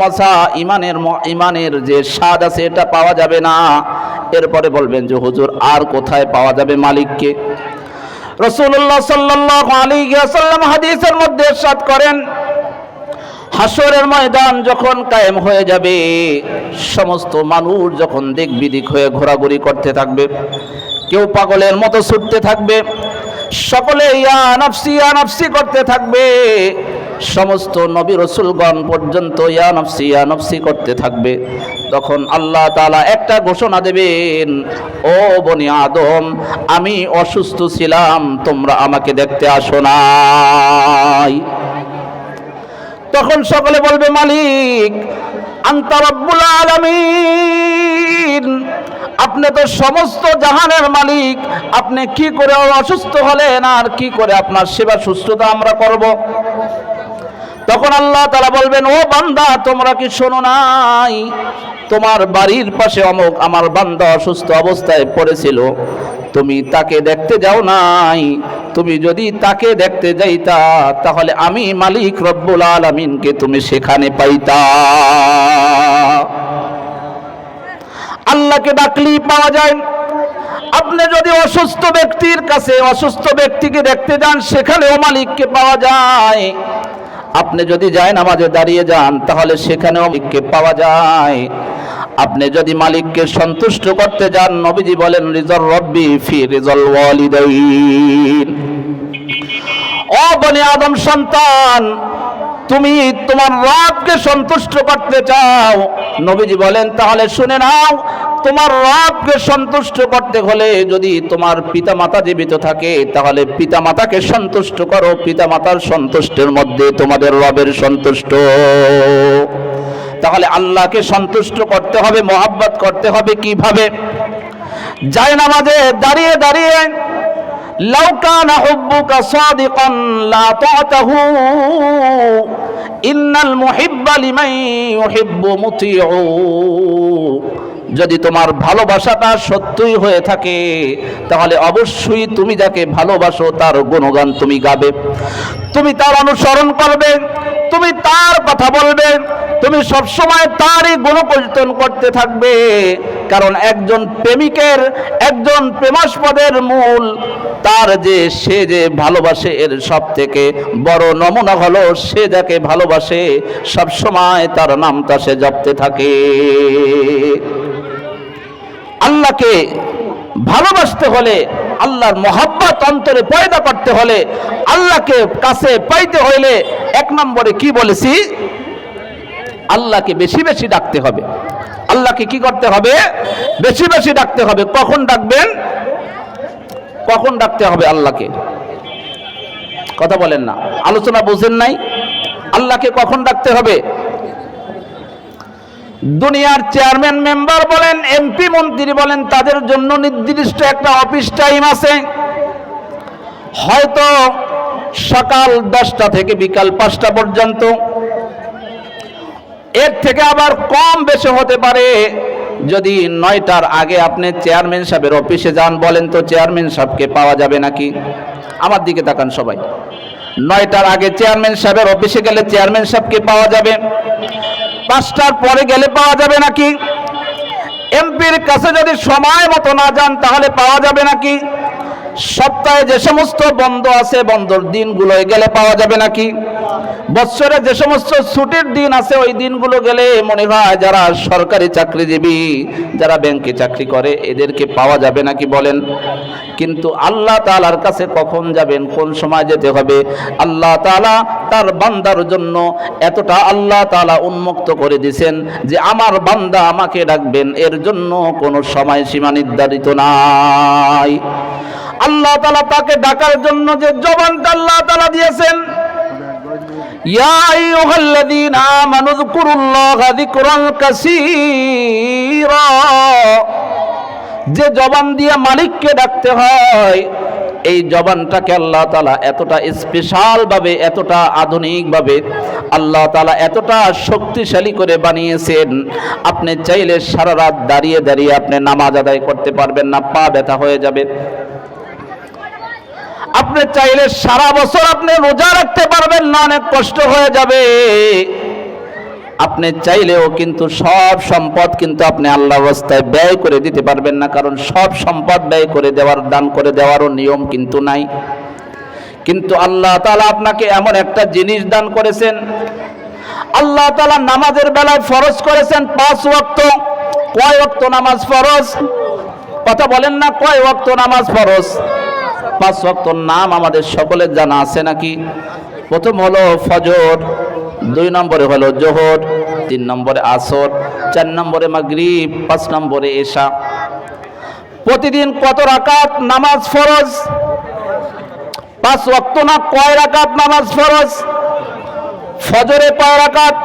মশা ইমানের ইমানের যে স্বাদ আছে এটা পাওয়া যাবে না। এরপরে বলবেন যে, হুজুর, আর কোথায় পাওয়া যাবে মালিককে? রসুল্লাহ সাল্লাহ আলী হাদিসের মধ্যে সাত করেন হাসরের ময়দান যখন কায়েম হয়ে যাবে, সমস্ত মানুষ যখন দিক বিদিক হয়ে ঘোরাঘুরি করতে থাকবে, কেউ পাগলের মতো ছুটতে থাকবে সকলে ইয়া নাফসি ইয়া নাফসি করতে থাকবে সমস্ত নবী রসুলগণ পর্যন্ত ইয়া নফসি ইয়া নফসি করতে থাকবে। তখন আল্লাহ তাআলা একটা ঘোষণা দেবেন, ও বনি আদম, আমি অসুস্থ ছিলাম, তোমরা আমাকে দেখতে আসো নাই। তখন সকলে বলবে, মালিক, আন্তা রব্বুল আলামিন, আপনি তো সমস্ত জাহানের মালিক, আপনি কি করে অসুস্থ হলেন আর কি করে আপনার সেবা সুস্থতা আমরা করব? তখন আল্লাহ তারা বলবেন, ও বান্দা, তোমরা কি শোনো নাই? তোমার বাড়ির পাশে অমুক আমার বান্দা অসুস্থ অবস্থায় পড়েছিল। তুমি তাকে দেখতে যাও নাই। তুমি যদি তাকে দেখতে যাইতা, তাহলে আমি মালিক রব্বুল আলমিনকে তুমি সেখানে পাইতা। আল্লাহকে ডাকলেই পাওয়া যায়। আপনি যদি অসুস্থ ব্যক্তির কাছে অসুস্থ ব্যক্তিকে দেখতে যান, সেখানেও মালিককে পাওয়া যায়। আপনি যদি যায় নামাজে দাঁড়িয়ে যান, তাহলে সেখানেও মালিককে পাওয়া যায়। আপনি যদি মালিককে সন্তুষ্ট করতে যান, নবীজি বলেন রিজল রব্বি ফি রিজল ওয়ালিদাইন। ও বনি আদম সন্তান, তুমি তোমার রবকে সন্তুষ্ট করতে চাও। নবীজি বলেন, তাহলে শুনে নাও তোমার রবকে সন্তুষ্ট করতে হলে যদি তোমার পিতা মাতা জীবিত থাকে, তাহলে পিতা মাতাকে সন্তুষ্ট করো। পিতা মাতার সন্তুষ্টের মধ্যে তোমাদের রবের সন্তুষ্ট। তাহলে আল্লাহকে সন্তুষ্ট করতে হবে, মোহাব্বত করতে হবে কীভাবে? যায় নামাজে দাঁড়িয়ে দাঁড়িয়ে লাউকানা হুব্বুকা সাদিকান লা তাতাহু, ইন্নাল মুহিব্বা লিমান ইউহিব্বু মুতিউ। যদি তোমার ভালোবাসাটা সত্যই হয়ে থাকে, তাহলে অবশ্যই তুমি যাকে ভালোবাসো তার গুণগান তুমি গাবে। তুমি তার অনুসরণ করবে, তুমি তার কথা বলবে, তুমি সবসময় তারই গুণকীর্তন করতে থাকবে। কারণ একজন প্রেমিকের, একজন প্রেমাস্পদের মূল, তার যে, সে যে ভালোবাসে এর সব থেকে বড় নমুনা হলো সে যাকে ভালোবাসে সব সময় তার নামটা সে জপতে থাকে। আল্লাহকে ভালোবাসতে হলে, আল্লাহর মহাব্বত অন্তরে পয়দা করতে হলে, আল্লাহকে কাছে পাইতে হইলে এক নম্বরে কি বলেছি? আল্লাহকে বেশি বেশি ডাকতে হবে। আল্লাহকে কি করতে হবে? বেশি বেশি ডাকতে হবে। কখন ডাকবেন? কখন ডাকতে হবে আল্লাহকে? কথা বলেন না। আলোচনা বুঝেন নাই? আল্লাহকে কখন ডাকতে হবে? দুনিয়ার চেয়ারম্যান, মেম্বার বলেন, এমপি, মন্ত্রী বলেন, তাদের জন্য নির্দিষ্ট একটা অফিস টাইম আছে। হয়তো সকাল দশটা থেকে বিকাল পাঁচটা পর্যন্ত। এর থেকে আবার কম বেশি হতে পারে যদি নয়টার আগে আপনি চেয়ারম্যান সাহেবের অফিসে যান, বলেন তো চেয়ারম্যান সাহেবকে পাওয়া যাবে নাকি? আমার দিকে তাকান সবাই। নয়টার আগে চেয়ারম্যান সাহেবের অফিসে গেলে চেয়ারম্যান সাহেবকে পাওয়া যাবে। পাঁচটার পরে গেলে পাওয়া যাবে নাকি? এমপির কাছে যদি সময় মতো না যান, তাহলে পাওয়া যাবে নাকি? সপ্তাহে যে সমস্ত বন্ধ আছে, বন্ধর দিনগুলোয় গেলে পাওয়া যাবে নাকি? বৎসরে যে সমস্ত ছুটির দিন আছে, ওই দিনগুলো গেলে মনে হয় যারা সরকারি চাকরিজীবী, যারা ব্যাংকে চাকরি করে, এদেরকে পাওয়া যাবে নাকি বলেন? কিন্তু আল্লাহ তালার কাছে কখন যাবেন, কোন সময় যেতে হবে? আল্লাহ তালা তার বান্দার জন্য এতটা আল্লাহ তালা উন্মুক্ত করে দিয়েছেন যে আমার বান্দা আমাকে ডাকবেন, এর জন্য কোনো সময় সীমা নির্ধারিত নাই। আল্লাহ তালা তাকে ডাকার জন্য যে জবানটা আল্লাহ তালা দিয়েছেন يا أيها الذين آمنوا اذكروا الله ذكرا كثيرا যে জবান দিয়ে মালিককে ডাকতে হয় এই জবানটাকে আল্লাহ তালা এতটা স্পেশাল ভাবে এতটা আধুনিক ভাবে আল্লাহ তালা এতটা শক্তিশালী করে বানিয়েছেন আপনি চাইলে সারা রাত দাঁড়িয়ে দাঁড়িয়ে আপনি নামাজ আদায় করতে পারবেন না পা ব্যথা হয়ে যাবে আপনি চাইলে সারা বছর আপনি রোজা রাখতে পারবেন না, অনেক কষ্ট হয়ে যাবে। আপনি চাইলেও কিন্তু সব সম্পদ কিন্তু আপনি আল্লাহ অবস্থায় ব্যয় করে দিতে পারবেন না, কারণ সব সম্পদ ব্যয় করে দেওয়ার, দান করে দেওয়ারও নিয়ম কিন্তু নাই। কিন্তু আল্লাহ তালা আপনাকে এমন একটা জিনিস দান করেছেন। আল্লাহ তালা নামাজের বেলায় ফরজ করেছেন পাঁচ ওয়াক্ত। কয় ওয়াক্ত নামাজ ফরজ? কথা বলেন না, কয় ওয়াক্ত নামাজ ফরজ? পাঁচ ওয়াক্ত নাম আমাদের সকলের জানা আছে নাকি? প্রথম হলো ফজর, দুই নম্বরে হলো জোহর, তিন নম্বরে আসর, চার নম্বরে মাগরিব, পাঁচ নম্বরে এশা। প্রতিদিন কত রাকাত নামাজ ফরজ? পাঁচ ওয়াক্ত না কয় রাকাত নামাজ ফরজ? ফজরে কয় রাকাত?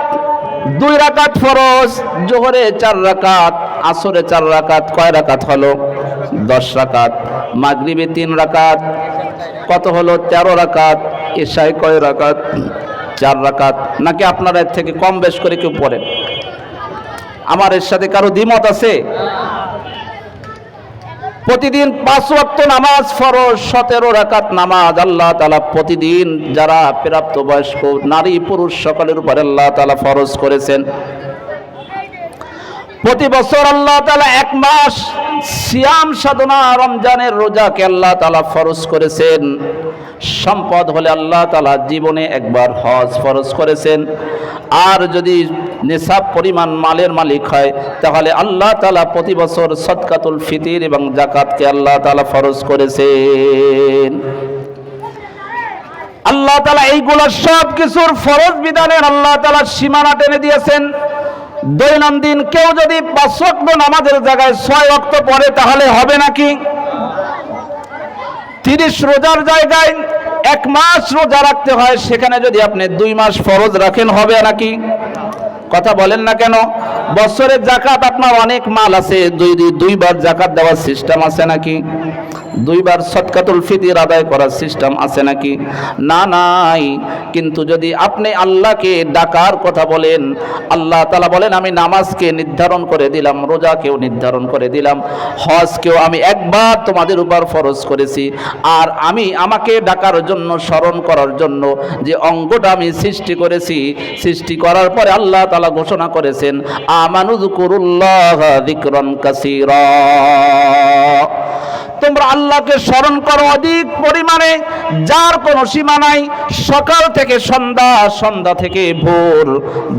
দুই রাকাত ফরজ, জোহরে চার রাকাত, আসরে চার রাকাত, কয় রাকাত হলো? দশ রাকাত। মাগরিবে তিন রাকাত, কত হলো? তেরো রাকাত এশায় কয় রাকাত? চার রাকাত। নাকি আপনারা এর থেকে কম বেশ করে কেউ পড়েন? আমার এর সাথে কারও দ্বিমত আছে? প্রতিদিন পাঁচ ওয়াক্ত নামাজ ফরজ, সতেরো রাকাত নামাজ, আল্লাহ তালা প্রতিদিন যারা প্রাপ্ত বয়স্ক নারী পুরুষ সকলের উপর আল্লাহ তালা ফরজ করেছেন। প্রতি বছর আল্লাহ তালা এক মাস সিয়াম সাধনা রমজানের রোজাকে আল্লাহ তালা ফরজ করেছেন। সম্পদ হলে আল্লাহ তালা জীবনে একবার হজ ফরজ করেছেন। আর যদি নেশাব পরিমাণ মালের মালিক হয়, তাহলে আল্লাহ তালা প্রতি বছর সৎকাতুল ফিতির এবং জাকাতকে আল্লাহ তালা ফরজ করেছেন। আল্লাহ তালা এইগুলো সব কিছুর ফরজ বিধানের আল্লাহ তালা সীমানা টেনে দিয়েছেন। দৈনন্দিন কেউ যদি পাঁচ ওয়াক্ত নামাজের জায়গায় ছয় ওয়াক্ত পড়ে, তাহলে হবে নাকি? তিরিশ রোজার জায়গায় এক মাস রোজা রাখতে হয়, সেখানে যদি আপনি দুই মাস ফরজ রাখেন, হবে নাকি? কথা বলেন না কেন? বছরের জাকাত আপনার অনেক মাল আছে দুই দুই দুইবার জাকাত দেওয়ার সিস্টেম আছে নাকি? দুইবার সৎকাতুল ফিতির আদায় করার সিস্টেম আছে নাকি? না, নাই। কিন্তু যদি আপনি আল্লাহকে ডাকার কথা বলেন, আল্লাহ তালা বলেন, আমি নামাজকে নির্ধারণ করে দিলাম, রোজাকেও নির্ধারণ করে দিলাম, হজকেও আমি একবার তোমাদের উপর ফরজ করেছি। আর আমি আমাকে ডাকার জন্য, স্মরণ করার জন্য যে অঙ্গটা আমি সৃষ্টি করেছি, সৃষ্টি করার পরে আল্লাহ তালা ঘোষণা করেছেন, আমানুযকুরুল্লাহ যিকরান কাসীরা। তোমরা আল্লাহকে স্মরণ করো অধিক পরিমাণে, যার কোনো সীমা নাই। সকাল থেকে সন্ধ্যা সন্ধ্যা থেকে ভোর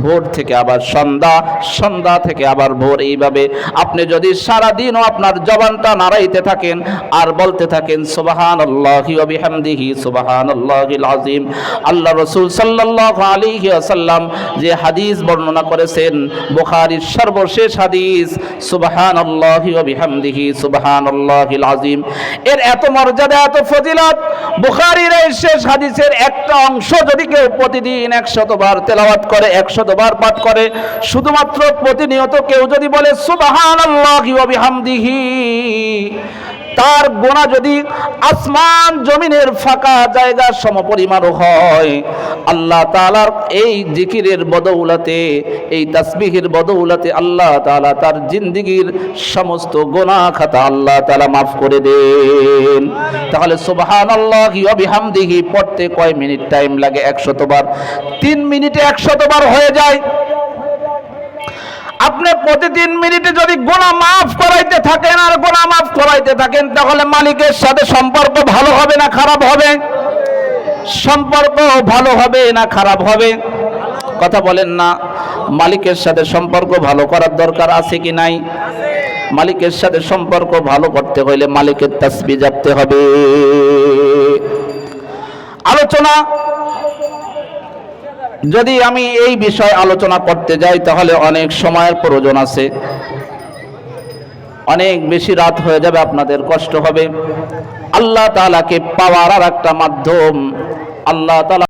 ভোর থেকে আবার সন্ধ্যা সন্ধ্যা থেকে আবার ভোর। এইভাবে আপনি যদি সারা দিনও আপনার জবানটা নাড়াইতে থাকেন আর বলতে থাকেন সুবাহান আল্লাহি বিহামদিহি সুবাহান আল্লাহিল আজিম আল্লাহ রসুল সাল্লাল্লাহু আলাইহি ওয়াসাল্লাম যে হাদিস বর্ণনা করেছেন, বুখারীর সর্বশেষ হাদিস সুবাহান আল্লাহি বিহামদিহি সুবাহান আল্লাহিল আজিম এর এত মর্যাদা, এত ফজিলত, বুখারীর এই শেষ হাদিসের একটা অংশ যদি কেউ প্রতিদিন একশতবার তেলাওয়াত করে, একশতবার পাঠ করে, শুধুমাত্র প্রতিনিয়ত কেউ যদি বলে সুবাহান আল্লাহি বিহামদিহি তার গোনা যদি আসমান জমিনের ফাঁকা জায়গা সমপরিমাণ হয়, আল্লাহ তালার এই জিকিরের বদৌলাতে, এই তাসবিহের বদৌলাতে আল্লাহ তালা তার জিন্দিগির সমস্ত গোনা খাতা আল্লাহ তালা মাফ করে দেন। তাহলে সুবহান আল্লাহ অবিহামদিহি পড়তে কয় মিনিট টাইম লাগে? একশতবার তিন মিনিটে একশতবার হয়ে যায়। আপনি প্রতি তিন মিনিটে যদি গোনা মাফ করাইতে থাকেন আর গোনা মাফ করাইতে থাকেন, তাহলে মালিকের সাথে সম্পর্ক ভালো হবে না খারাপ হবে? সম্পর্ক ভালো হবে না খারাপ হবে? কথা বলেন না। মালিকের সাথে সম্পর্ক ভালো করার দরকার আছে কি নাই? মালিকের সাথে সম্পর্ক ভালো করতে হইলে মালিকের তাসবি জাপতে হবে। আলোচনা যদি আমি এই বিষয়ে আলোচনা করতে যাই, তাহলে অনেক সময়ের প্রয়োজন আছে। অনেক বেশি রাত হয়ে যাবে, আপনাদের কষ্ট হবে। আল্লাহ তালাকে পাওয়ার আর একটা মাধ্যম, আল্লাহ তাআলা